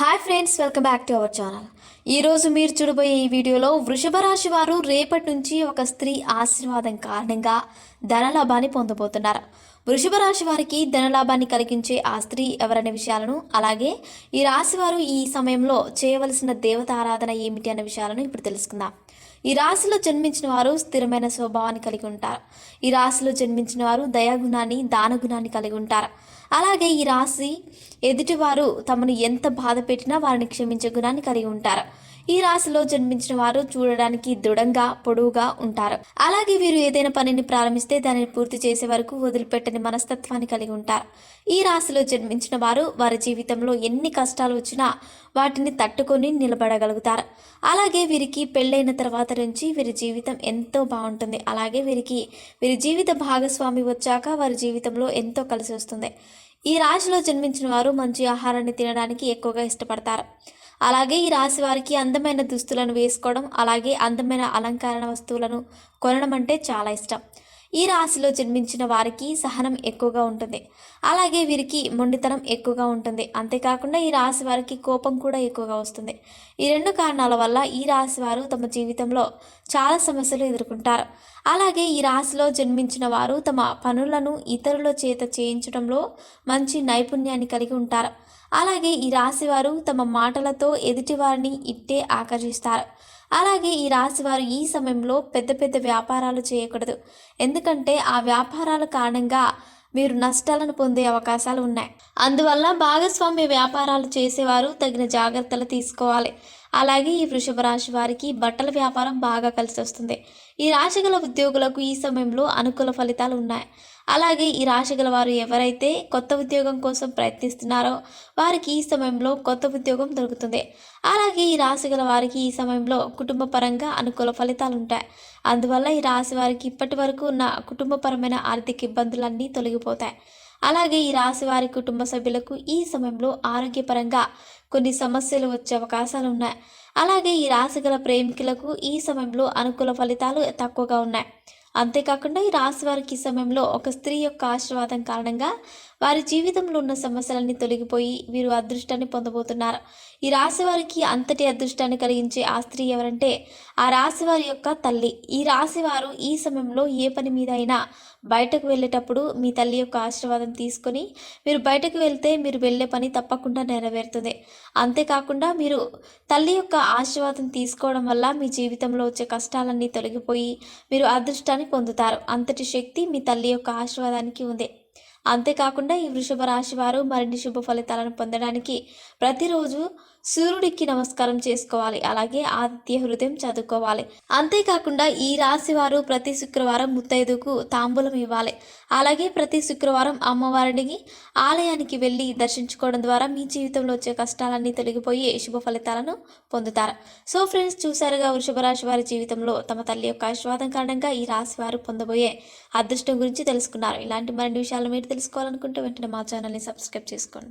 Hi friends welcome back to our channel ఈరోజు మీరు చూడబోయే ఈ వీడియోలో వృషభ రాశి వారు రేపటి నుంచి ఒక స్త్రీ ఆశీర్వాదం కారణంగా ధనలాభాన్ని పొందబోతున్నారు. వృషభ రాశి వారికి ధనలాభాన్ని కలిగించే ఆ స్త్రీ ఎవరనే విషయాలను అలాగే ఈ రాశి వారు ఈ సమయంలో చేయవలసిన దేవత ఆరాధన ఏమిటి అనే విషయాలను ఇప్పుడు తెలుసుకుందాం. ఈ రాశిలో జన్మించిన వారు స్థిరమైన స్వభావాన్ని కలిగి ఉంటారు. ఈ రాశిలో జన్మించిన వారు దయాగుణాన్ని దానగుణాన్ని కలిగి ఉంటారు. అలాగే ఈ రాశి ఎదుటివారు తమను ఎంత బాధ పెట్టినా వారిని క్షమించే గుణాన్ని కలిగి ఉంటారు. ఈ రాశిలో జన్మించిన వారు చూడడానికి దృఢంగా పొడవుగా ఉంటారు. అలాగే వీరు ఏదైనా పనిని ప్రారంభిస్తే దానిని పూర్తి చేసే వరకు వదిలిపెట్టని మనస్తత్వాన్ని కలిగి ఉంటారు. ఈ రాశిలో జన్మించిన వారు వారి జీవితంలో ఎన్ని కష్టాలు వచ్చినా వాటిని తట్టుకొని నిలబడగలుగుతారు. అలాగే వీరికి పెళ్ళైన తర్వాత నుంచి వీరి జీవితం ఎంతో బాగుంటుంది. అలాగే వీరికి వీరి జీవిత భాగస్వామి వచ్చాక వారి జీవితంలో ఎంతో కలిసి వస్తుంది. ఈ రాశిలో జన్మించిన వారు మంచి ఆహారాన్ని తినడానికి ఎక్కువగా ఇష్టపడతారు. అలాగే ఈ రాశి వారికి అందమైన దుస్తులను వేసుకోవడం అలాగే అందమైన అలంకరణ వస్తువులను కొనడం అంటే చాలా ఇష్టం. ఈ రాశిలో జన్మించిన వారికి సహనం ఎక్కువగా ఉంటుంది. అలాగే వీరికి మొండితనం ఎక్కువగా ఉంటుంది. అంతేకాకుండా ఈ రాశి వారికి కోపం కూడా ఎక్కువగా వస్తుంది. ఈ రెండు కారణాల వల్ల ఈ రాశి వారు తమ జీవితంలో చాలా సమస్యలు ఎదుర్కొంటారు. అలాగే ఈ రాశిలో జన్మించిన వారు తమ పనులను ఇతరుల చేత చేయించడంలో మంచి నైపుణ్యాన్ని కలిగి ఉంటారు. అలాగే ఈ రాశి వారు తమ మాటలతో ఎదుటివారిని ఇట్టే ఆకర్షిస్తారు. అలాగే ఈ రాశి వారు ఈ సమయంలో పెద్ద పెద్ద వ్యాపారాలు చేయకూడదు. ఎందుకంటే ఆ వ్యాపారాల కారణంగా మీరు నష్టాలను పొందే అవకాశాలు ఉన్నాయి. అందువల్ల భాగస్వామ్య వ్యాపారాలు చేసేవారు తగిన జాగ్రత్తలు తీసుకోవాలి. అలాగే ఈ వృషభ రాశి వారికి బట్టల వ్యాపారం బాగా కలిసి వస్తుంది. ఈ రాశి గల ఉద్యోగులకు ఈ సమయంలో అనుకూల ఫలితాలు ఉన్నాయి. అలాగే ఈ రాశి గల వారు ఎవరైతే కొత్త ఉద్యోగం కోసం ప్రయత్నిస్తున్నారో వారికి ఈ సమయంలో కొత్త ఉద్యోగం దొరుకుతుంది. అలాగే ఈ రాశి గల వారికి ఈ సమయంలో కుటుంబ పరంగా అనుకూల ఫలితాలు ఉంటాయి. అందువల్ల ఈ రాశి వారికి ఇప్పటి వరకు ఉన్న కుటుంబపరమైన ఆర్థిక ఇబ్బందులన్నీ తొలగిపోతాయి. అలాగే ఈ రాశి వారి కుటుంబ సభ్యులకు ఈ సమయంలో ఆరోగ్యపరంగా కొన్ని సమస్యలు వచ్చే అవకాశాలు ఉన్నాయి. అలాగే ఈ రాశి గల ప్రేమికులకు ఈ సమయంలో అనుకూల ఫలితాలు తక్కువగా ఉన్నాయి. అంతేకాకుండా ఈ రాశి వారికి ఈ సమయంలో ఒక స్త్రీ యొక్క ఆశీర్వాదం కారణంగా వారి జీవితంలో ఉన్న సమస్యలన్నీ తొలగిపోయి వీరు అదృష్టాన్ని పొందబోతున్నారు. ఈ రాశి వారికి అంతటి అదృష్టాన్ని కలిగించే ఆ స్త్రీ ఎవరంటే ఆ రాశి వారి యొక్క తల్లి. ఈ రాశి వారు ఈ సమయంలో ఏ పని మీద అయినా బయటకు వెళ్ళేటప్పుడు మీ తల్లి యొక్క ఆశీర్వాదం తీసుకొని మీరు బయటకు వెళ్తే మీరు వెళ్ళే పని తప్పకుండా నెరవేరుతుంది. అంతేకాకుండా మీరు తల్లి యొక్క ఆశీర్వాదం తీసుకోవడం వల్ల మీ జీవితంలో వచ్చే కష్టాలన్నీ తొలగిపోయి మీరు అదృష్టాన్ని పొందుతారు. అంతటి శక్తి మీ తల్లి యొక్క ఆశీర్వాదానికి ఉంది. అంతేకాకుండా ఈ వృషభ రాశి వారు మరిన్ని శుభ ఫలితాలను పొందడానికి ప్రతిరోజు సూర్యుడికి నమస్కారం చేసుకోవాలి. అలాగే ఆదిత్య హృదయం చదువుకోవాలి. అంతేకాకుండా ఈ రాశి వారు ప్రతి శుక్రవారం ముత్తైదుకు తాంబూలం ఇవ్వాలి. అలాగే ప్రతి శుక్రవారం అమ్మవారిని ఆలయానికి వెళ్ళి దర్శించుకోవడం ద్వారా మీ జీవితంలో వచ్చే కష్టాలన్నీ తొలగిపోయి శుభ ఫలితాలను పొందుతారు. సో ఫ్రెండ్స్ చూసారుగా వృషభ రాశి వారి జీవితంలో తమ తల్లి యొక్క ఆశీర్వాదం కారణంగా ఈ రాశి వారు పొందబోయే అదృష్టం గురించి తెలుసుకున్నారు. ఇలాంటి మరిన్ని విషయాలు మీరు తెలుసుకోవాలనుకుంటే వెంటనే మా ఛానల్ని సబ్స్క్రైబ్ చేసుకోండి.